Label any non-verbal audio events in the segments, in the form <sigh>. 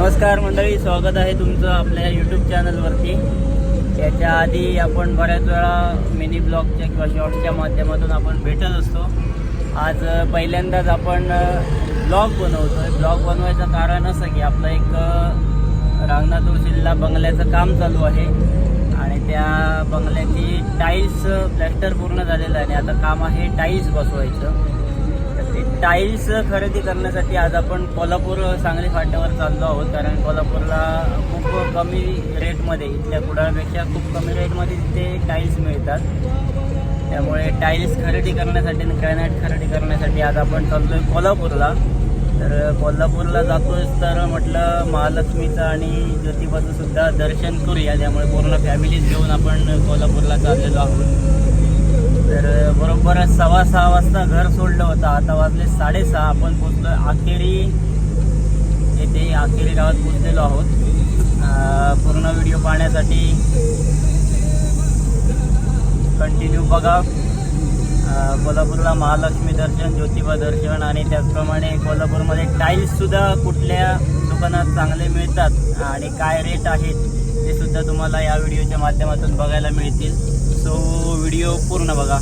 नमस्कार मंडळी स्वागत आहे तुमचं आपल्या यूट्यूब चॅनलवरती याच्या आधी आपण बऱ्याच वेळा मिनी ब्लॉगच्या किंवा शॉर्टच्या माध्यमातून आपण भेटत असतो. आज पहिल्यांदाच आपण ब्लॉग बनवतो आहे ब्लॉग बनवायचं कारण असं की आपलं एक रांगनाथ जिल्हा बंगल्याचं काम चालू आहे. आणि त्या बंगल्याची टाईल्स प्लॅस्टर पूर्ण झालेलं आहे आणि आता काम आहे टाईल्स बसवायचं. टाईल्स खरेदी करण्यासाठी आज आपण कोल्हापूर सांगली फाट्यावर चाललो आहोत. कारण कोल्हापूरला खूप कमी रेटमध्ये इथल्या कुडाळपेक्षा खूप कमी रेटमध्ये तिथे टाईल्स मिळतात. त्यामुळे टाईल्स खरेदी करण्यासाठी आणि ग्रॅनाईट खरेदी करण्यासाठी आज आपण चाललो आहे कोल्हापूरला. तर कोल्हापूरला जातोय तर म्हटलं महालक्ष्मीचं आणि ज्योतिबाचं सुद्धा दर्शन करूया. त्यामुळे पूर्ण फॅमिलीज घेऊन आपण कोल्हापूरला चाललेलो आहोत. तर बरोबर सव्वा सहा वाजता घर सोडलं होतं. आता वाजले साडेसहा. आपण पोचलो आखेरी येथे आखेरी गावात पोचलेलो आहोत. पूर्ण व्हिडिओ पाहण्यासाठी कंटिन्यू बघा. कोल्हापूरला महालक्ष्मी दर्शन ज्योतिबा दर्शन आणि त्याचप्रमाणे कोल्हापूरमध्ये टाईल्ससुद्धा कुठल्या दुकानात चांगले मिळतात आणि काय रेट आहेत ते सुद्धा तुम्हाला या व्हिडिओच्या माध्यमातून बघायला मिळतील. सो व्हिडिओ पूर्ण बघा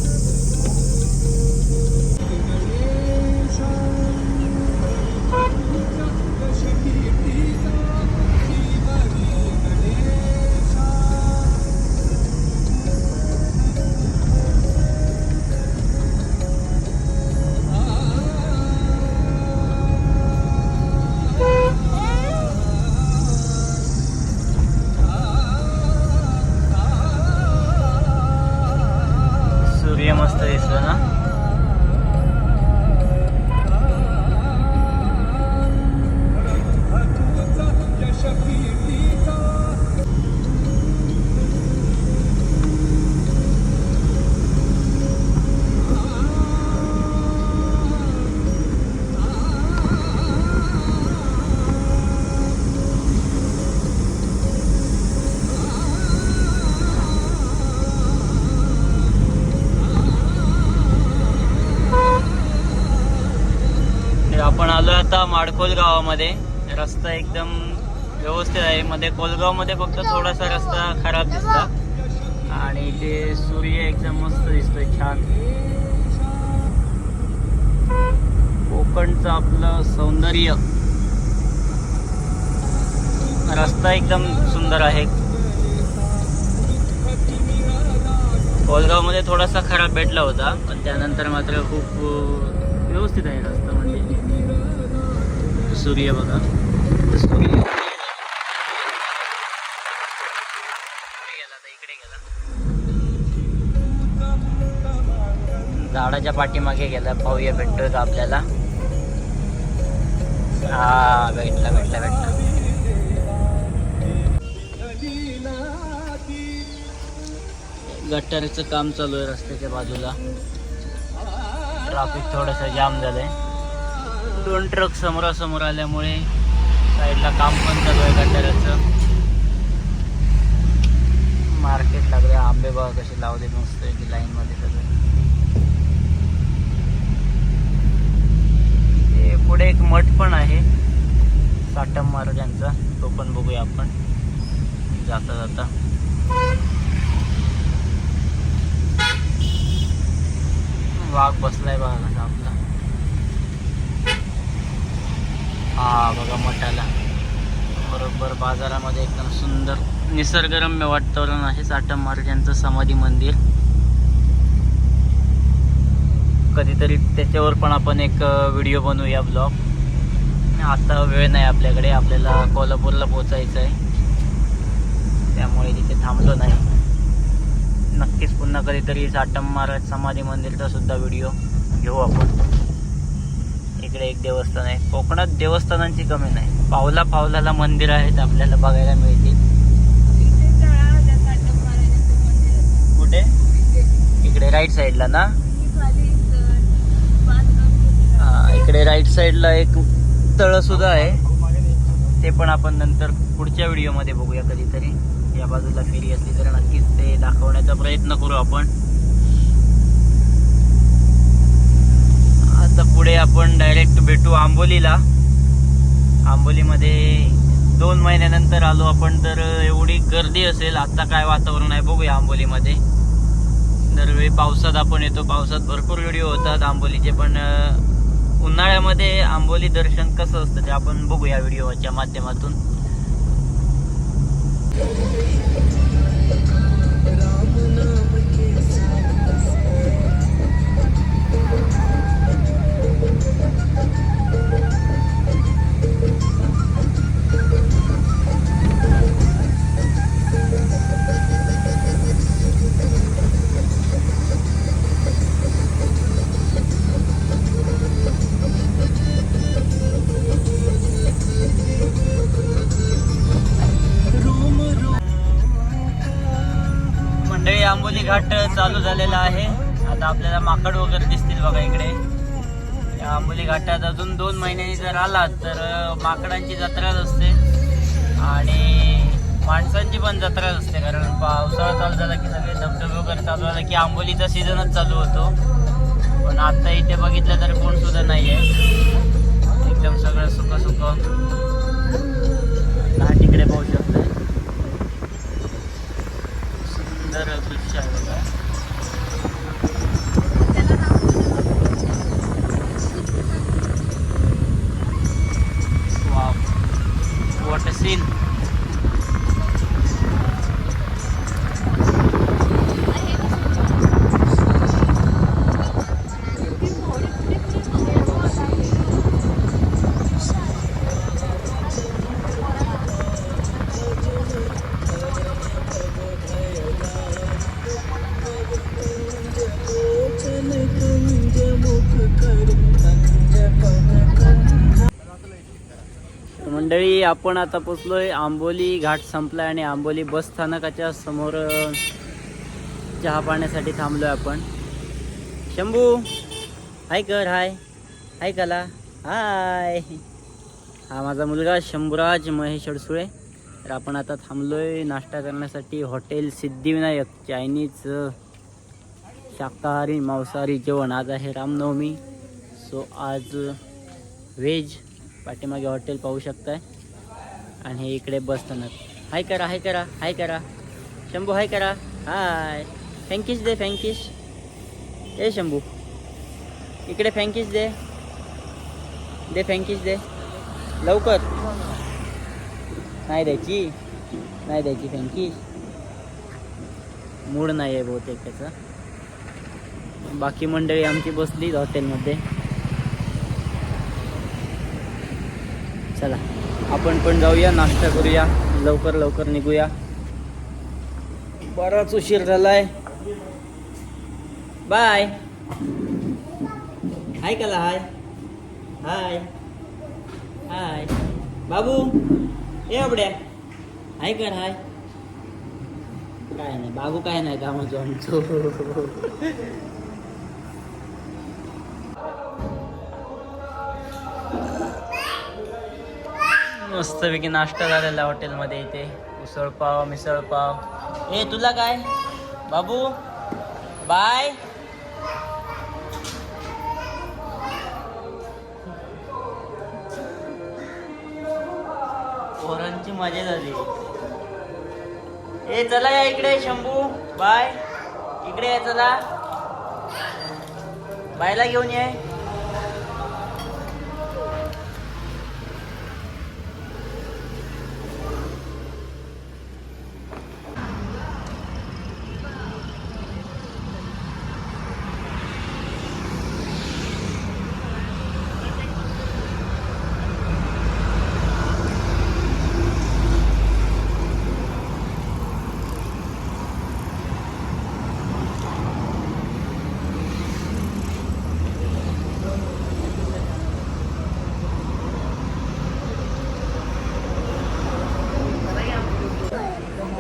आता माडखोल गावामध्ये रस्ता एकदम व्यवस्थित आहे. मध्ये कोलगावमध्ये फक्त थोडासा रस्ता खराब दिसला. आणि ते सूर्य एकदम मस्त दिसतोय छान. कोकणचं आपलं सौंदर्य. रस्ता एकदम सुंदर आहे. कोलगावमध्ये थोडासा खराब भेटला होता पण त्यानंतर मात्र खूप व्यवस्थित आहे रस्ता म्हणजे. सूर्य बघा. सूर्य इकडे गेला इकडे गेला झाडाच्या पाठीमागे गेला पाहूया भेटतोय का आपल्याला? हा भेटला भेटला भेटला. गटारीचं काम चालू आहे रस्त्याच्या बाजूला. ट्राफिक थोडंसं जाम झालंय. दोन ट्रक समोरासमोर आल्यामुळे साईडला काम पण चालू आहे गटाराचं. मार्केट लागले आंबे बघा कसे लावले मस्त की लाईन मध्ये सगळे पुढे एक मठ पण आहे साटम महाराजांचा तो पण बघूया आपण. जाता जाता. वाघ बसलाय बघा आपला. हा बघा मठाला. बरोबर बाजारामध्ये एकदम सुंदर निसर्गरम्य वातावरण आहे साठम महाराजांचं समाधी मंदिर. कधीतरी त्याच्यावर पण आपण एक व्हिडिओ बनवूया ब्लॉग. आता वेळ नाही आपल्याकडे आपल्याला कोल्हापूरला पोचायचं आहे. त्यामुळे तिथे थांबलो नाही. नक्कीच पुन्हा कधीतरी साटम महाराज समाधी मंदिरचा सुद्धा व्हिडिओ घेऊ आपण. इकडे एक देवस्थान आहे. कोकणात देवस्थानांची कमी नाही. पावला पावलाला मंदिर आहेत आपल्याला बघायला मिळतील. कुठे? इकडे राईट साईडला ना? हा, इकडे राईट साईडला एक तळ सुद्धा आहे. ते पण आपण नंतर पुढच्या व्हिडिओमध्ये बघूया कधीतरी. या बाजूला फेरी असली तर नक्कीच ते दाखवण्याचा प्रयत्न करू आपण. आता पुढे आपण डायरेक्ट भेटू आंबोलीला. आंबोलीमध्ये दोन महिन्यानंतर आलो आपण तर एवढी गर्दी असेल. आता काय वातावरण आहे बघूया आंबोलीमध्ये. दरवेळी पावसात आपण येतो. पावसात भरपूर व्हिडिओ होतात. आंबोलीचे पण उन्हाळ्यामध्ये आंबोली दर्शन कसं असतं ते आपण बघूया व्हिडिओच्या माध्यमातून. घाट चालू झालेला आहे. आता आपल्याला माकड वगैरे दिसतील बघा इकडे. या आंबोली घाटात अजून दोन महिन्यांनी जर आलात तर माकडांची जत्राच असते. आणि माणसांची पण जत्राच असते कारण पावसाळा चालू झाला की सगळे धबधबे वगैरे चालू झाला की आंबोलीचा सीझनच चालू होतो. पण आता इथे बघितलं तर कोण सुद्धा नाही आहे एकदम सगळं सुक सुक घाट इकडे पाहू शकतो सुंदर दृश्य आहे बघा आपण आता पोचलोय आंबोली घाट संपलाय आणि आंबोली बस स्थानकाच्या समोर चहा पाण्यासाठी थांबलोय आपण. शंभू हाय कर हाय. हाय कला. हाय. हा माझा मुलगा शंभूराज महेश अडसुळे तर आपण आता थांबलोय नाश्ता करण्यासाठी हॉटेल सिद्धिविनायक चायनीज शाकाहारी मांसाहारी जेवण. आज आहे रामनवमी. सो आज व्हेज पाठीमागे हॉटेल पाहू शकताय. आणि हे इकडे बसताना. हाय करा हाय करा हाय करा. शंभू हाय करा. हाय. फँकिश दे फँकिश ए शंभू. इकडे फँकिश दे. दे फँकिश दे. लवकर. नाही द्यायची. नाही द्यायची फँकिश मूड नाही आहे बहुतेक त्याचा. बाकी मंडळी आमची बसली हॉटेलमध्ये. चला. आपण पण जाऊया नाश्ता करूया लवकर लवकर निघूया. बराच उशीर झालाय. बाय. हाय कला हाय. हाय. हाय. बाबू ए आपड्या हाय कर हाय. काय नाही बाबू काय नाही कामाचं आमचं <laughs> मस्तपैकी नाश्ता झालेला हॉटेलमध्ये इथे. उसळपाव मिसळपाव ए तुला काय? बाबू? बाय. पोरांची मजा झाली. ए चला या इकडे शंभू. बाय. इकडे या चला. बायला घेऊन ये.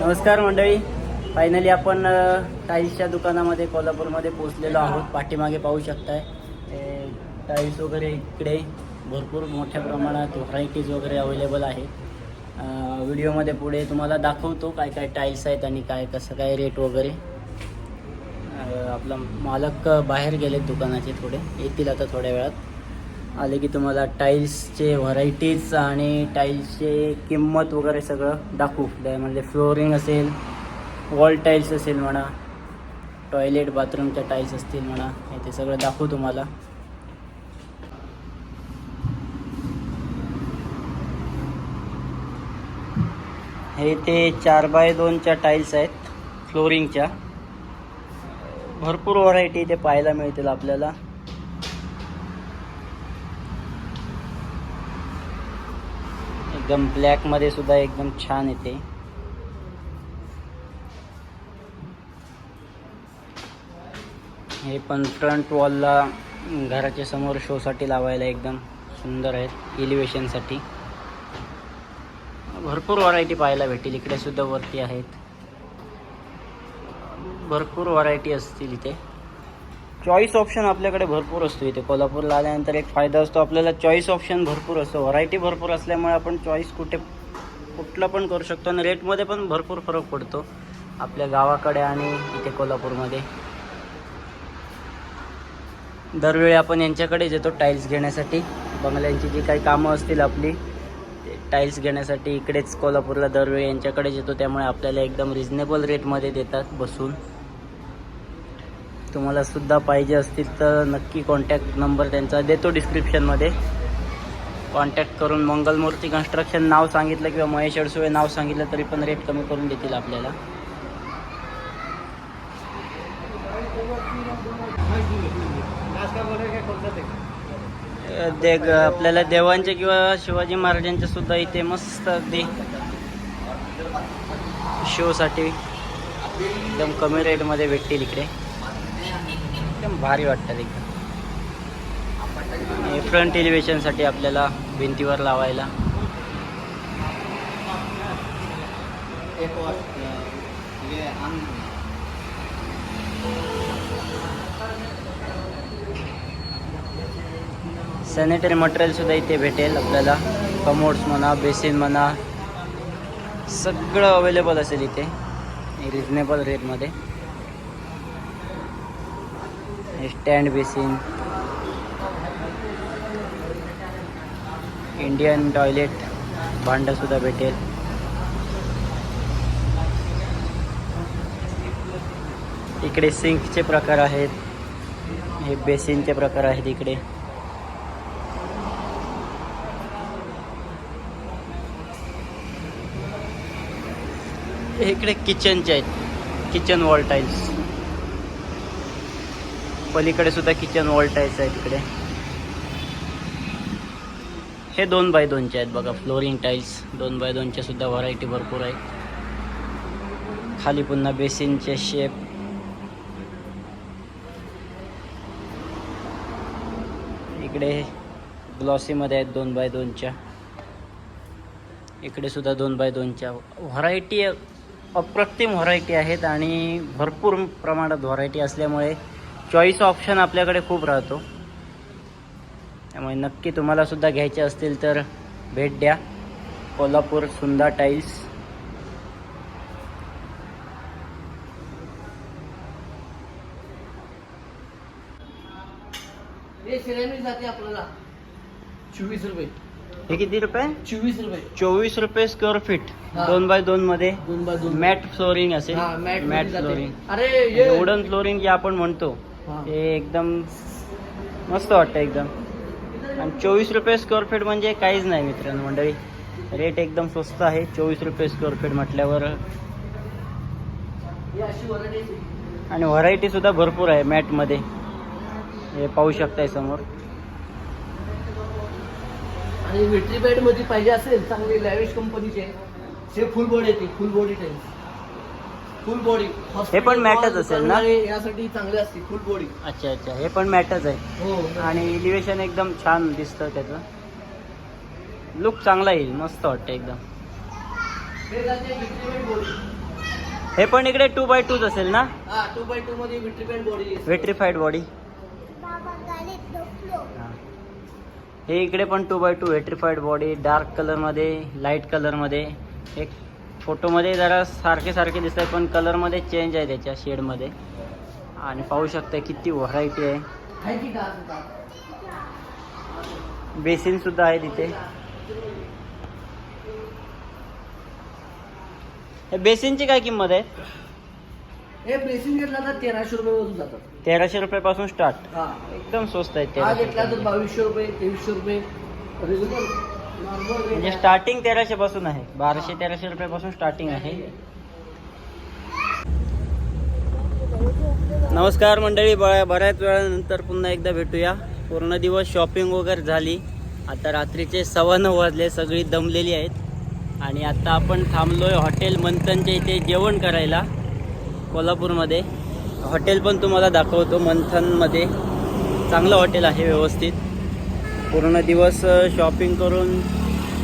नमस्कार मंडळी. फायनली आपण टाईल्सच्या दुकानामध्ये कोल्हापूरमध्ये पोहोचलेलो आहोत. पाठीमागे पाहू शकताय. टाईल्स वगैरे इकडे भरपूर मोठ्या प्रमाणात व्हरायटीज वगैरे अवेलेबल आहे व्हिडिओमध्ये पुढे तुम्हाला दाखवतो काय काय टाईल्स आहेत आणि काय कसं काय रेट वगैरे. आपला मालक बाहेर गेलेत दुकानाचे थोडे. येतील आता थोड्या वेळात. आले की तुम्हाला टाईल्सचे व्हरायटीज आणि टाईल्सचे किंमत वगैरे सगळं दाखवू. त्यामध्ये फ्लोरिंग असेल वॉल टाईल्स असेल म्हणा टॉयलेट बाथरूमच्या टाईल्स असतील म्हणा हे ते सगळं दाखवू तुम्हाला. हे ते चार बाय दोनच्या टाईल्स आहेत फ्लोरिंगच्या भरपूर व्हरायटी इथे पाहायला मिळतील आपल्याला. एकदम ब्लॅकमध्ये सुद्धा एकदम छान येते. हे पण फ्रंट वॉलला घराच्या समोर शोसाठी लावायला एकदम सुंदर आहेत एलिव्हेशनसाठी भरपूर व्हरायटी पाहायला भेटेल इकडे सुद्धा वरती आहेत. भरपूर व्हरायटी असतील इथे. चॉईस ऑप्शन आपल्याकडे भरपूर असतो इथे. कोल्हापूरला आल्यानंतर एक फायदा असतो आपल्याला चॉईस ऑप्शन भरपूर असतो. व्हरायटी भरपूर असल्यामुळे आपण चॉईस कुठे कुठलं पण करू शकतो आणि रेटमध्ये पण भरपूर फरक पडतो आपल्या गावाकडे आणि इथे कोल्हापूरमध्ये. दरवेळी आपण यांच्याकडेच येतो टाईल्स घेण्यासाठी. बंगल्यांची जी काही कामं असतील आपली ते टाईल्स घेण्यासाठी इकडेच कोल्हापूरला दरवेळी यांच्याकडेच येतो त्यामुळे आपल्याला एकदम रिजनेबल रेटमध्ये देतात बसून. तुम्हाला सुद्धा पाहिजे असतील तर नक्की कॉन्टॅक्ट नंबर त्यांचा देतो डिस्क्रिप्शनमध्ये कॉन्टॅक्ट करून मंगलमूर्ती कन्स्ट्रक्शन नाव सांगितलं किंवा महेश अडसुळे नाव सांगितलं तरी पण रेट कमी करून देतील आपल्याला. दे आपल्याला देवांचे किंवा शिवाजी महाराजांचे सुद्धा इथे मस्त अगदी शोसाठी एकदम कमी रेटमध्ये भेटतील इकडे. एकदम भारी वाटतात एकदम. आणि फ्रंट एलिव्हेशनसाठी आपल्याला भिंतीवर लावायला. सॅनिटरी मटेरियल सुद्धा इथे भेटेल आपल्याला. कमोड्स म्हणा बेसिन म्हणा सगळं अवेलेबल असेल इथे. रिजनेबल रेटमध्ये स्टँड बेसिन इंडियन टॉयलेट भांडंसुद्धा भेटेल. इकडे सिंकचे प्रकार आहेत हे बेसिनचे प्रकार आहेत इकडे. इकडे किचनचे आहेत किचन वॉल टाईल्स पलीकडे सुद्धा किचन वॉल टाईल्स आहेत इकडे हे दोन बाय दोनचे आहेत बघा फ्लोरिंग टाईल्स दोन बाय दोनच्या सुद्धा व्हरायटी भरपूर आहेत खाली पुन्हा बेसिनचे शेप इकडे ग्लॉसीमध्ये आहेत दोन बाय दोनच्या. इकडे सुद्धा दोन बाय दोनच्या. व्हरायटी अप्रतिम व्हरायटी आहेत आणि भरपूर प्रमाणात व्हरायटी असल्यामुळे चॉईस ऑप्शन आपल्याकडे खूप राहतो. त्यामुळे नक्की तुम्हाला सुद्धा घ्यायचे असतील तर भेट द्या. कोल्हापूर सुंदा टाईल्स चोवीस रुपये. हे किती रुपये? चोवीस रुपये. चोवीस रुपये स्क्वेअर फीट. दोन बाय दोन मध्ये दोन बाय दोन. मॅट फ्लोरिंग असेल. हा, मॅट. फ्लोरिंग अरे ये वुडन फ्लोरिंग जे आपण म्हणतो. ते एकदम मस्त वाटतं एकदम. आणि चोवीस रुपये स्क्वेअर फीट म्हणजे काहीच नाही मित्रांनो मंडळी. रेट एकदम स्वस्त आहे. चोवीस रुपये स्क्वेअर फीट म्हटल्यावर. आणि व्हरायटी सुद्धा भरपूर आहे मॅटमध्ये हे पाहू शकताय समोर. आणि विट्री बेड पाहिजे असेल चांगली लॅविश कंपनीचे फुल बॉडी येते full body type full body हे पण मॅटच असेल ना? यासाठी चांगले असते फुल बॉडी अच्छा अच्छा. हे पण मॅटच आहे. हो आणि एलिव्हेशन एकदम छान दिसतं त्याचं. लुक चांगला येईल मस्त वाटतं एकदम. हे हे पण इकडे टू बाय टूच असेल ना? हा टू बाय टू मध्ये विट्री बेड बॉडी वेट्रिफाईड बॉडी हे. इकडे पण two by two vitrified body dark कलरमध्ये लाइट कलरमध्ये एक फोटोमध्ये जरा सारखे सारखे दिसत आहे पण कलरमध्ये चेंज आहे त्याच्या शेडमध्ये आणि पाहू शकता किती व्हरायटी आहे. बेसिन सुद्धा आहे तिथे. हे बेसिनची काय किंमत आहे? बेसिन घेतला तर तेराशे रुपये जातात. तेराशे रुपयापासून स्टार्ट एकदम स्वस्त आहे घेतला तर. बावीसशे रुपये तेवीसशे रुपये. म्हणजे स्टार्टिंग तेराशे पासून आहे. बाराशे तेराशे रुपयापासून स्टार्टिंग आहे. नमस्कार मंडळी ब- बऱ्याच वेळानंतर पुन्हा एकदा भेटूया. पूर्ण दिवस शॉपिंग वगैरे झाली. आता रात्रीचे सव्वा नऊ वाजले सगळी दमलेली आहेत. आणि आता आपण थांबलोय हॉटेल मंथनच्या इथे जेवण करायला कोल्हापूरमध्ये. हॉटेल पण तुम्हाला दाखवतो मंथनमध्ये. चांगलं हॉटेल आहे व्यवस्थित. पूर्ण दिवस शॉपिंग करून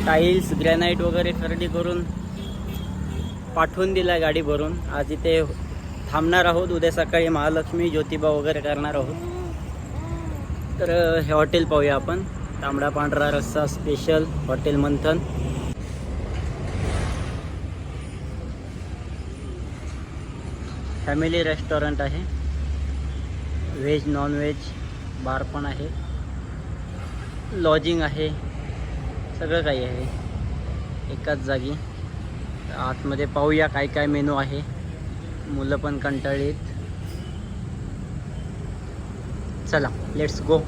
टाईल्स ग्रॅनाईट वगैरे खरेदी करून पाठवून दिला गाडी भरून. आज इथे थांबणार आहोत. उद्या सकाळी महालक्ष्मी ज्योतिबा वगैरे करणार आहोत. तर हे हॉटेल पाहूया आपण. तांबडा पांढरा रस्सा special hotel Manthan. Family restaurant आहे. व्हेज नॉन व्हेज बार पण आहे. लॉजिंग आहे. सगळं काही आहे. एकाच जागी. आतमध्ये पाहूया काय काय मेनू आहे. मुलं पण कंटाळीत चला लेट्स गो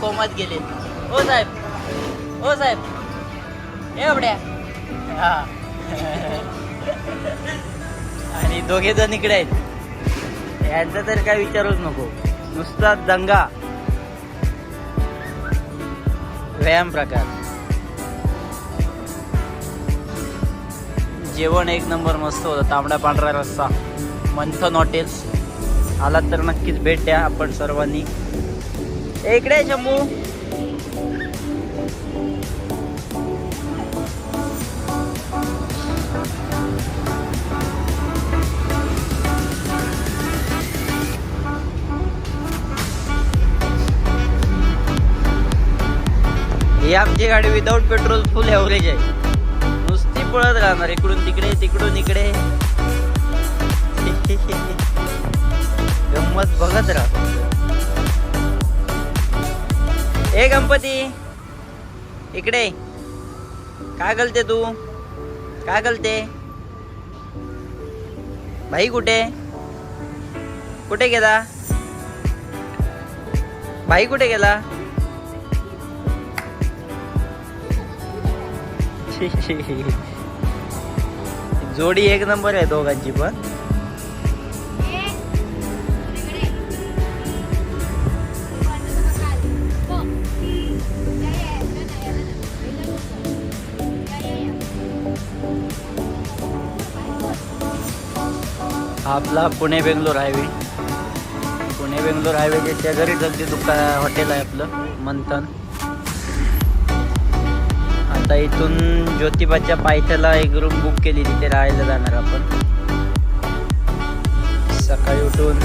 कोमात गेले. ओ साहेब ओ साहेब. एवढ्या. हा. आणि दोघे जण इकडे आहेत. यांचा तर काय विचारूच नको. नुसता दंगा. व्यायाम प्रकार. जेवण एक नंबर मस्त होतं. तांबडा पांढरा रस्सा. मंथन हॉटेल्स आलात तर नक्कीच भेट द्या आपण सर्वांनी. इकडे जम्मू शंभू. ही आमची गाडी विदाऊट पेट्रोल फुल एव्हरेज आहे. नुसती पळत राहणार इकडून तिकडे तिकडून इकडे. <laughs> गंमत बघत राहतो ए गणपती इकडे. काय गलते तू? काय गलते भाई कुठे? कुठे गेला? भाई कुठे गेला? <laughs> जोडी एक नंबर आहे दोघांची पण. आपला पुणे बेंगलोर हायवे. पुणे बेंगलोर हायवेच्या शेजारीच अगदी दुका हॉटेल आहे आपलं मंथन. आता इथून ज्योतिबाच्या पायथ्याला एक रूम बुक केली तिथे राहायला जाणार आपण. सकाळी उठून